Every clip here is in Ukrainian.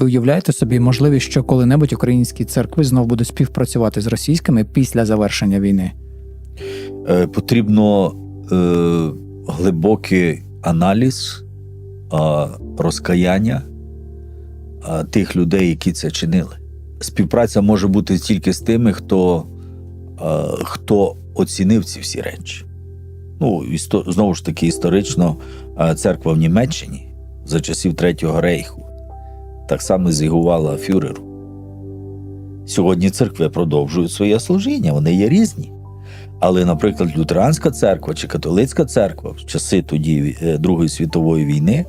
Ви уявляєте собі можливість, що коли-небудь українські церкви знов будуть співпрацювати з російськими після завершення війни? Е, Потрібно е, глибокий аналіз, е, розкаяння е, тих людей, які це чинили. Співпраця може бути тільки з тими, хто, е, хто оцінив ці всі речі. Ну, знову ж таки, історично е, церква в Німеччині за часів Третього рейху так само зігувала фюреру. Сьогодні церкви продовжують своє служіння, вони є різні. Але, наприклад, лютеранська церква чи католицька церква в часи тоді е, Другої світової війни,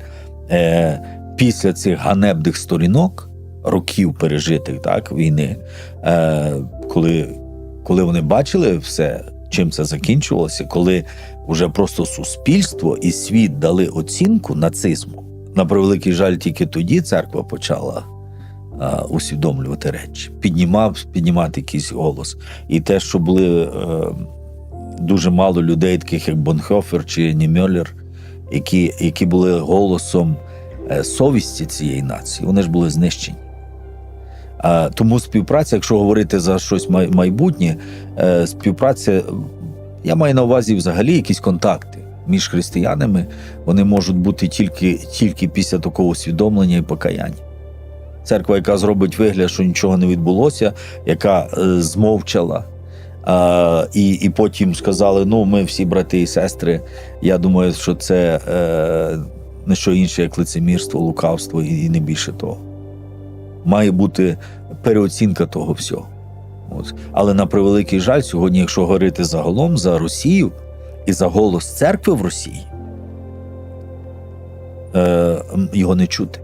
е, після цих ганебних сторінок, років пережитих так, війни, е, коли, коли вони бачили все, чим це закінчувалося, коли вже просто суспільство і світ дали оцінку нацизму, на превеликий жаль, тільки тоді церква почала е, усвідомлювати речі, піднімав, піднімати якийсь голос. І те, що були. Е, дуже мало людей, таких як Бонхофер чи Німьоллер, які, які були голосом е, совісті цієї нації, вони ж були знищені. А, тому співпраця, якщо говорити за щось майбутнє, е, співпраця, я маю на увазі взагалі якісь контакти між християнами, вони можуть бути тільки, тільки після такого усвідомлення і покаяння. Церква, яка зробить вигляд, що нічого не відбулося, яка е, змовчала, а, і, і потім сказали: ну, ми всі брати і сестри. Я думаю, що це е, не що інше, як лицемірство, лукавство і, і не більше того. Має бути переоцінка того всього. От. Але на превеликий жаль, сьогодні, якщо говорити загалом за Росію і за голос церкви в Росії, е, його не чути.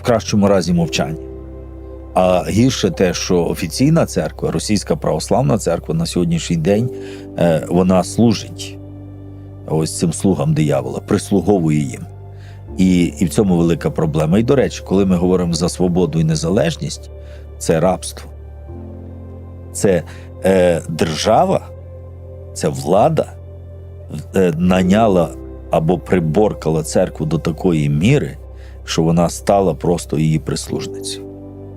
В кращому разі мовчання. А гірше те, що офіційна церква, російська православна церква на сьогоднішній день е, вона служить ось цим слугам диявола, прислуговує їм. І, і в цьому велика проблема. І до речі, коли ми говоримо за свободу і незалежність, це рабство, це е, держава, це влада е, наняла або приборкала церкву до такої міри, що вона стала просто її прислужницею.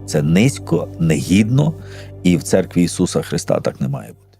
Це низько, негідно, і в церкві Ісуса Христа так не має бути.